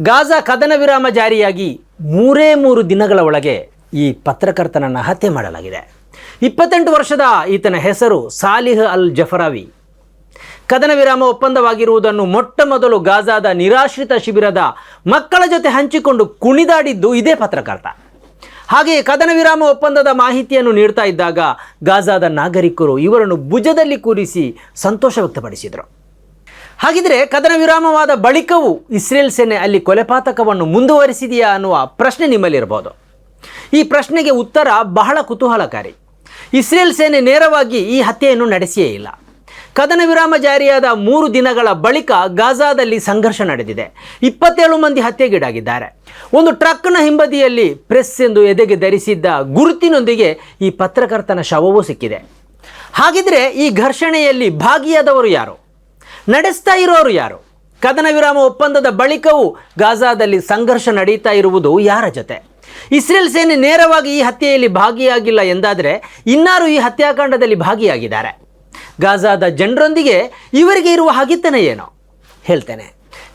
Gaza ಕದನ ವಿರಾಮ ಜಾರಿಯಾಗಿ ಮೂರೇ ಮೂರು ದಿನಗಳ ಒಳಗೆ ಈ ಪತ್ರಕರ್ತನನ್ನು ಹತ್ಯೆ ಮಾಡಲಾಗಿದೆ. ಇಪ್ಪತ್ತೆಂಟು ವರ್ಷದ ಈತನ ಹೆಸರು ಸಾಲಿಹ್ ಅಲ್ ಜಫರಾವಿ. ಕದನ ವಿರಾಮ ಒಪ್ಪಂದವಾಗಿರುವುದನ್ನು ಮೊಟ್ಟ ಮೊದಲು ಗಾಜಾದ ನಿರಾಶ್ರಿತ ಶಿಬಿರದ ಮಕ್ಕಳ ಜೊತೆ ಹಂಚಿಕೊಂಡು ಕುಣಿದಾಡಿದ್ದು ಇದೇ ಪತ್ರಕರ್ತ. ಹಾಗೆಯೇ ಕದನ ವಿರಾಮ ಒಪ್ಪಂದದ ಮಾಹಿತಿಯನ್ನು ನೀಡ್ತಾ ಇದ್ದಾಗ ಗಾಜಾದ ನಾಗರಿಕರು ಇವರನ್ನು ಭುಜದಲ್ಲಿ ಕೂರಿಸಿ ಸಂತೋಷ ವ್ಯಕ್ತಪಡಿಸಿದರು. ಹಾಗಿದ್ರೆ ಕದನ ವಿರಾಮವಾದ ಬಳಿಕವೂ ಇಸ್ರೇಲ್ ಸೇನೆ ಅಲ್ಲಿ ಕೊಲೆಪಾತಕವನ್ನು ಮುಂದುವರಿಸಿದೆಯಾ ಅನ್ನುವ ಪ್ರಶ್ನೆ ನಿಮ್ಮಲ್ಲಿರಬಹುದು. ಈ ಪ್ರಶ್ನೆಗೆ ಉತ್ತರ ಬಹಳ ಕುತೂಹಲಕಾರಿ. ಇಸ್ರೇಲ್ ಸೇನೆ ನೇರವಾಗಿ ಈ ಹತ್ಯೆಯನ್ನು ನಡೆಸಿಯೇ ಇಲ್ಲ. ಕದನ ವಿರಾಮ ಜಾರಿಯಾದ ಮೂರು ದಿನಗಳ ಬಳಿಕ ಗಾಜಾದಲ್ಲಿ ಸಂಘರ್ಷ ನಡೆದಿದೆ. ಇಪ್ಪತ್ತೇಳು ಮಂದಿ ಹತ್ಯೆಗೀಡಾಗಿದ್ದಾರೆ. ಒಂದು ಟ್ರಕ್ನ ಹಿಂಬದಿಯಲ್ಲಿ ಪ್ರೆಸ್ ಎಂದು ಎದೆಗೆ ಧರಿಸಿದ್ದ ಗುರುತಿನೊಂದಿಗೆ ಈ ಪತ್ರಕರ್ತನ ಶವವೂ ಸಿಕ್ಕಿದೆ. ಹಾಗಿದ್ರೆ ಈ ಘರ್ಷಣೆಯಲ್ಲಿ ಭಾಗಿಯಾದವರು ಯಾರು? ನಡೆಸ್ತಾ ಇರೋರು ಯಾರು? ಕದನ ವಿರಾಮ ಒಪ್ಪಂದದ ಬಳಿಕವೂ ಗಾಜಾದಲ್ಲಿ ಸಂಘರ್ಷ ನಡೀತಾ ಇರುವುದು ಯಾರ ಜೊತೆ? ಇಸ್ರೇಲ್ ಸೇನೆ ನೇರವಾಗಿ ಈ ಹತ್ಯೆಯಲ್ಲಿ ಭಾಗಿಯಾಗಿಲ್ಲ ಎಂದಾದರೆ ಇನ್ನಾರು ಈ ಹತ್ಯಾಕಾಂಡದಲ್ಲಿ ಭಾಗಿಯಾಗಿದ್ದಾರೆ. ಗಾಜಾದ ಜನರೊಂದಿಗೆ ಇವರಿಗೆ ಇರುವ ಹಗಿತನ ಏನೋ? ಹೇಳ್ತೇನೆ.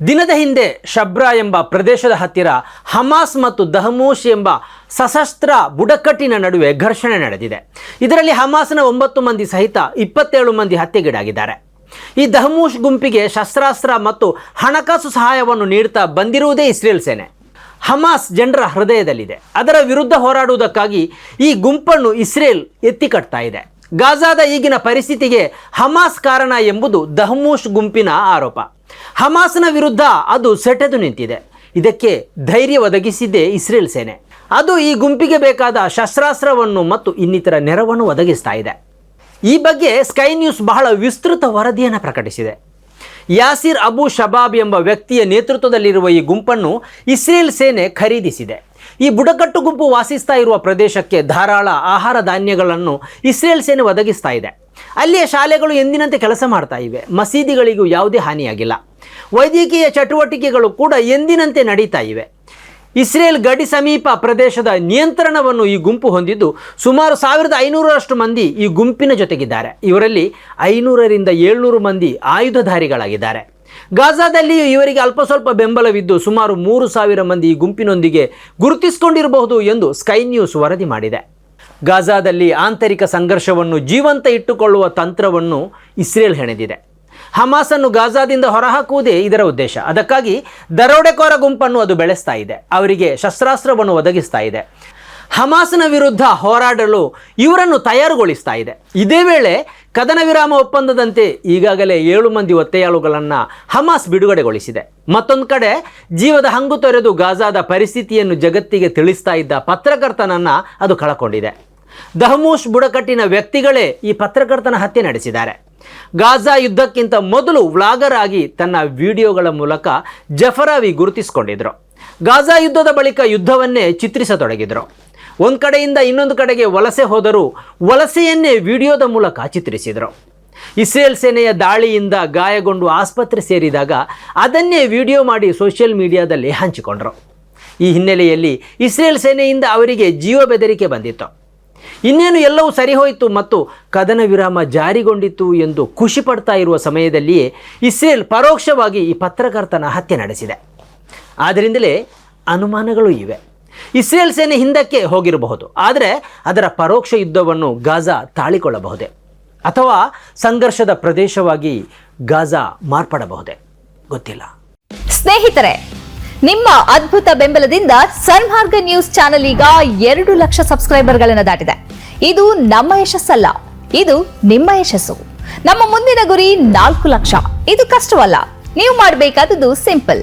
ದಿನದ ಹಿಂದೆ ಶಬ್ರಾ ಎಂಬ ಪ್ರದೇಶದ ಹತ್ತಿರ ಹಮಾಸ್ ಮತ್ತು ದಹಮೂಶ್ ಎಂಬ ಸಶಸ್ತ್ರ ಬುಡಕಟ್ಟಿನ ನಡುವೆ ಘರ್ಷಣೆ ನಡೆದಿದೆ. ಇದರಲ್ಲಿ ಹಮಾಸ್ನ ಒಂಬತ್ತು ಮಂದಿ ಸಹಿತ ಇಪ್ಪತ್ತೇಳು ಮಂದಿ ಹತ್ಯೆಗೀಡಾಗಿದ್ದಾರೆ. ಈ ದಹಮೂಷ್ ಗುಂಪಿಗೆ ಶಸ್ತ್ರಾಸ್ತ್ರ ಮತ್ತು ಹಣಕಾಸು ಸಹಾಯವನ್ನು ನೀಡುತ್ತಾ ಬಂದಿರುವುದೇ ಇಸ್ರೇಲ್ ಸೇನೆ. ಹಮಾಸ್ ಜನರ ಹೃದಯದಲ್ಲಿದೆ. ಅದರ ವಿರುದ್ಧ ಹೋರಾಡುವುದಕ್ಕಾಗಿ ಈ ಗುಂಪನ್ನು ಇಸ್ರೇಲ್ ಎತ್ತಿಕಟ್ತಾ ಇದೆ. ಗಾಜಾದ ಈಗಿನ ಪರಿಸ್ಥಿತಿಗೆ ಹಮಾಸ್ ಕಾರಣ ಎಂಬುದು ದಹಮೂಷ್ ಗುಂಪಿನ ಆರೋಪ. ಹಮಾಸ್ನ ವಿರುದ್ಧ ಅದು ಸೆಟೆದು ನಿಂತಿದೆ. ಇದಕ್ಕೆ ಧೈರ್ಯ ಒದಗಿಸಿದ್ದೇ ಇಸ್ರೇಲ್ ಸೇನೆ. ಅದು ಈ ಗುಂಪಿಗೆ ಬೇಕಾದ ಶಸ್ತ್ರಾಸ್ತ್ರವನ್ನು ಮತ್ತು ಇನ್ನಿತರ ನೆರವನ್ನು ಒದಗಿಸ್ತಾ ಇದೆ. ಈ ಬಗ್ಗೆ ಸ್ಕೈ ನ್ಯೂಸ್ ಬಹಳ ವಿಸ್ತೃತ ವರದಿಯನ್ನು ಪ್ರಕಟಿಸಿದೆ. ಯಾಸಿರ್ ಅಬು ಶಬಾಬ್ ಎಂಬ ವ್ಯಕ್ತಿಯ ನೇತೃತ್ವದಲ್ಲಿರುವ ಈ ಗುಂಪನ್ನು ಇಸ್ರೇಲ್ ಸೇನೆ ಖರೀದಿಸಿದೆ. ಈ ಬುಡಕಟ್ಟು ಗುಂಪು ವಾಸಿಸ್ತಾ ಇರುವ ಪ್ರದೇಶಕ್ಕೆ ಧಾರಾಳ ಆಹಾರ ಧಾನ್ಯಗಳನ್ನು ಇಸ್ರೇಲ್ ಸೇನೆ ಒದಗಿಸ್ತಾ ಇದೆ. ಅಲ್ಲಿಯ ಶಾಲೆಗಳು ಎಂದಿನಂತೆ ಕೆಲಸ ಮಾಡ್ತಾ ಇವೆ. ಮಸೀದಿಗಳಿಗೂ ಯಾವುದೇ ಹಾನಿಯಾಗಿಲ್ಲ. ವೈದ್ಯಕೀಯ ಚಟುವಟಿಕೆಗಳು ಕೂಡ ಎಂದಿನಂತೆ ನಡೀತಾ ಇವೆ. ಇಸ್ರೇಲ್ ಗಡಿ ಸಮೀಪ ಪ್ರದೇಶದ ನಿಯಂತ್ರಣವನ್ನು ಈ ಗುಂಪು ಹೊಂದಿದ್ದು ಸುಮಾರು ಸಾವಿರದ ಐನೂರರಷ್ಟು ಮಂದಿ ಈ ಗುಂಪಿನ ಜೊತೆಗಿದ್ದಾರೆ. ಇವರಲ್ಲಿ ಐನೂರರಿಂದ ಏಳ್ನೂರು ಮಂದಿ ಆಯುಧಧಾರಿಗಳಾಗಿದ್ದಾರೆ. ಗಾಜಾದಲ್ಲಿಯೂ ಇವರಿಗೆ ಅಲ್ಪ ಸ್ವಲ್ಪ ಬೆಂಬಲವಿದ್ದು ಸುಮಾರು ಮೂರು ಸಾವಿರ ಮಂದಿ ಈ ಗುಂಪಿನೊಂದಿಗೆ ಗುರುತಿಸಿಕೊಂಡಿರಬಹುದು ಎಂದು ಸ್ಕೈ ನ್ಯೂಸ್ ವರದಿ ಮಾಡಿದೆ. ಗಾಜಾದಲ್ಲಿ ಆಂತರಿಕ ಸಂಘರ್ಷವನ್ನು ಜೀವಂತ ಇಟ್ಟುಕೊಳ್ಳುವ ತಂತ್ರವನ್ನು ಇಸ್ರೇಲ್ ಹೆಣೆದಿದೆ. ಹಮಾಸನ್ನು ಗಾಜಾದಿಂದ ಹೊರಹಾಕುವುದೇ ಇದರ ಉದ್ದೇಶ. ಅದಕ್ಕಾಗಿ ದರೋಡೆಕೋರ ಗುಂಪನ್ನು ಅದು ಬೆಳೆಸ್ತಾ ಇದೆ. ಅವರಿಗೆ ಶಸ್ತ್ರಾಸ್ತ್ರವನ್ನು ಒದಗಿಸ್ತಾ ಇದೆ. ಹಮಾಸ್ನ ವಿರುದ್ಧ ಹೋರಾಡಲು ಇವರನ್ನು ತಯಾರುಗೊಳಿಸ್ತಾ ಇದೆ. ಇದೇ ವೇಳೆ ಕದನ ವಿರಾಮ ಒಪ್ಪಂದದಂತೆ ಈಗಾಗಲೇ ಏಳು ಮಂದಿ ಒತ್ತೆಯಾಳುಗಳನ್ನು ಹಮಾಸ್ ಬಿಡುಗಡೆಗೊಳಿಸಿದೆ. ಮತ್ತೊಂದು ಕಡೆ ಜೀವದ ಹಂಗು ತೊರೆದು ಗಾಜಾದ ಪರಿಸ್ಥಿತಿಯನ್ನು ಜಗತ್ತಿಗೆ ತಿಳಿಸ್ತಾ ಇದ್ದ ಪತ್ರಕರ್ತನನ್ನು ಅದು ಕಳಕೊಂಡಿದೆ. ದಹಮೂಶ್ ಬುಡಕಟ್ಟಿನ ವ್ಯಕ್ತಿಗಳೇ ಈ ಪತ್ರಕರ್ತನ ಹತ್ಯೆ ನಡೆಸಿದ್ದಾರೆ. ಗಾಜಾ ಯುದ್ಧಕ್ಕಿಂತ ಮೊದಲು ವ್ಲಾಗರ್ ಆಗಿ ತನ್ನ ವಿಡಿಯೋಗಳ ಮೂಲಕ ಜಫರಾವಿ ಗುರುತಿಸಿಕೊಂಡಿದ್ರು. ಗಾಜಾ ಯುದ್ಧದ ಬಳಿಕ ಯುದ್ಧವನ್ನೇ ಚಿತ್ರಿಸತೊಡಗಿದ್ರು. ಒಂದು ಕಡೆಯಿಂದ ಇನ್ನೊಂದು ಕಡೆಗೆ ವಲಸೆ ಹೋದರೂ ವಲಸೆಯನ್ನೇ ವಿಡಿಯೋದ ಮೂಲಕ ಚಿತ್ರಿಸಿದರು. ಇಸ್ರೇಲ್ ಸೇನೆಯ ದಾಳಿಯಿಂದ ಗಾಯಗೊಂಡು ಆಸ್ಪತ್ರೆ ಸೇರಿದಾಗ ಅದನ್ನೇ ವಿಡಿಯೋ ಮಾಡಿ ಸೋಷಿಯಲ್ ಮೀಡಿಯಾದಲ್ಲಿ ಹಂಚಿಕೊಂಡರು. ಈ ಹಿನ್ನೆಲೆಯಲ್ಲಿ ಇಸ್ರೇಲ್ ಸೇನೆಯಿಂದ ಅವರಿಗೆ ಜೀವ ಬೆದರಿಕೆ ಬಂದಿತ್ತು. ಇನ್ನೇನು ಎಲ್ಲವೂ ಸರಿಹೋಯಿತು ಮತ್ತು ಕದನ ವಿರಾಮ ಜಾರಿಗೊಂಡಿತು ಎಂದು ಖುಷಿ ಪಡ್ತಾ ಇರುವ ಸಮಯದಲ್ಲಿಯೇ ಇಸ್ರೇಲ್ ಪರೋಕ್ಷವಾಗಿ ಈ ಪತ್ರಕರ್ತನ ಹತ್ಯೆ ನಡೆಸಿದೆ. ಆದ್ದರಿಂದಲೇ ಅನುಮಾನಗಳು ಇವೆ. ಇಸ್ರೇಲ್ ಸೇನೆ ಹಿಂದಕ್ಕೆ ಹೋಗಿರಬಹುದು. ಆದರೆ ಅದರ ಪರೋಕ್ಷ ಯುದ್ಧವನ್ನು ಗಾಜಾ ತಾಳಿಕೊಳ್ಳಬಹುದೇ? ಅಥವಾ ಸಂಘರ್ಷದ ಪ್ರದೇಶವಾಗಿ ಗಾಜಾ ಮಾರ್ಪಡಬಹುದೇ? ಗೊತ್ತಿಲ್ಲ. ಸ್ನೇಹಿತರೆ, ನಿಮ್ಮ ಅದ್ಭುತ ಬೆಂಬಲದಿಂದ ಸನ್ಮಾರ್ಗ ನ್ಯೂಸ್ ಚಾನೆಲ್ ಈಗ ಎರಡು ಲಕ್ಷ ಸಬ್ಸ್ಕ್ರೈಬರ್ಗಳನ್ನು ದಾಟಿದೆ. ಇದು ನಮ್ಮ ಯಶಸ್ಸಲ್ಲ, ಇದು ನಿಮ್ಮ ಯಶಸ್ಸು. ನಮ್ಮ ಮುಂದಿನ ಗುರಿ ನಾಲ್ಕು ಲಕ್ಷ. ಇದು ಕಷ್ಟವಲ್ಲ, ನೀವು ಮಾಡಬೇಕಾದದ್ದು ಸಿಂಪಲ್.